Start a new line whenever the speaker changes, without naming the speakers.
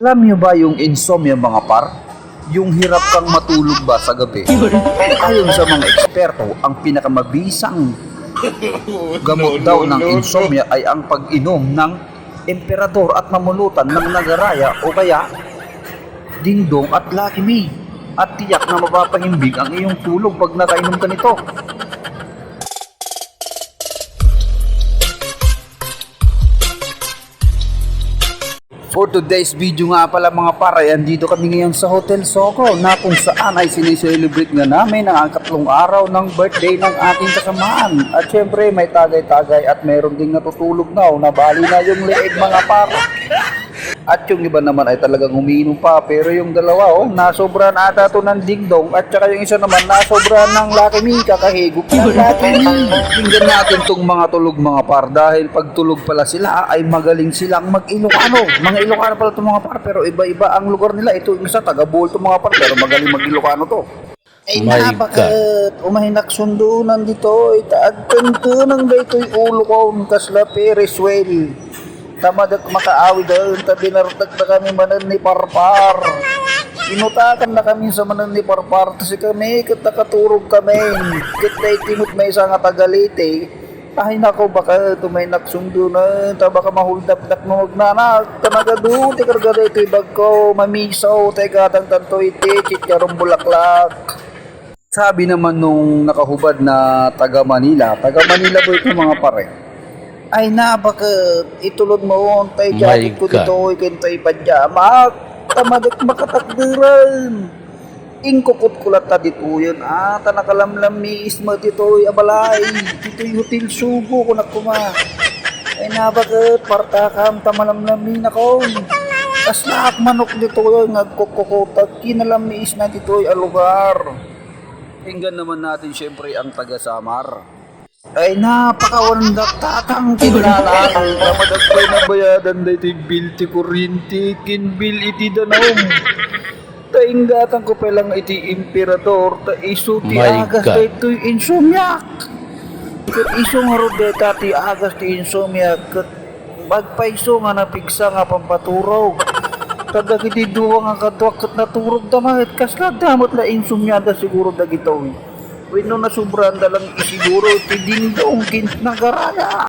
Alam niyo ba yung insomnia mga par? Yung hirap kang matulog ba sa gabi? Ayon sa mga eksperto, ang pinakamabisang gamot daw ng insomnia ay ang pag-inom ng emperador at mamulutan ng nagaraya o kaya dingdong at me. At tiyak na mapapahimbing ang iyong tulog pag nakainom ka nito. For today's video nga pala mga pare, andito kami ngayon sa Hotel Soko na kung saan ay sineselebrate nga namin ang katlong araw ng birthday ng ating kasamaan. At syempre may tagay-tagay at meron ding natutulog na o nabali na yung leeg mga pare. At yung iba naman ay talagang umiinom pa pero yung dalawa oh, nasobra na ata to ng dingdong at saka yung isa naman nasobra ng Lucky Me kakahigop Me. Tingnan natin tong mga tulog mga par dahil pag tulog pala sila ay magaling silang mag-Ilocano. Mga Ilocano pala itong mga par pero iba-iba ang lugar nila. Ito yung isa taga Bohol itong mga par pero magaling mag-Ilocano to. Ay
My
napakat, umahinak sundo nandito, itaagkanto ng daytoy ulo ko, kasla Perez well. Tamad at makaawi doon, tabi nartag na kami manan ni Parpar. Inutakan na kami sa manan ni Parpar, kasi kami, kat nakaturog kami. Kat na itimot may isang tagalite. Ay nako, baka tumay naksundo na, ta baka mahuldap nak mo magnanak. Tanaga doon, ti kargada ito'y bag ko, mamisaw, te gatang tanto iti, chitkarong bulaklak. Sabi naman nung nakahubad na taga Manila, taga Manila po ito mga pare. Ay na, bakit itulod mo tay
My
jacket ko dito, ikintay pajama, tamadak makatagdiran. Ingkukot kulat ta dito yun, ah, tanakalamlam ni isma dito, abalay, dito yung hotel sugo ko na kuma. Ay na, bakit partakam tamalamlamin ako. Kaslak manok dito yun, nagkukukutag, kinalam ni isna dito yung lugar. Tingnan naman natin syempre ang taga Samar. Ay napakawalang tatang kinala Namadag pa na bayadan na iti bill ti kurinti kin bill iti danaom. Tainggatan ko palang iti imperador ta iso ti
My
agas
God.
ta ito'y insomniac. Kat iso nga rodeta ti agas ti insomniac kat magpaiso nga napigsa nga pampaturog. Kada kiti duwa nga kadwak kat naturog damahit kasla damot la insomniada siguro dagito. Wino na sobrang dalang isiguro ti dingdong kin nagaraya.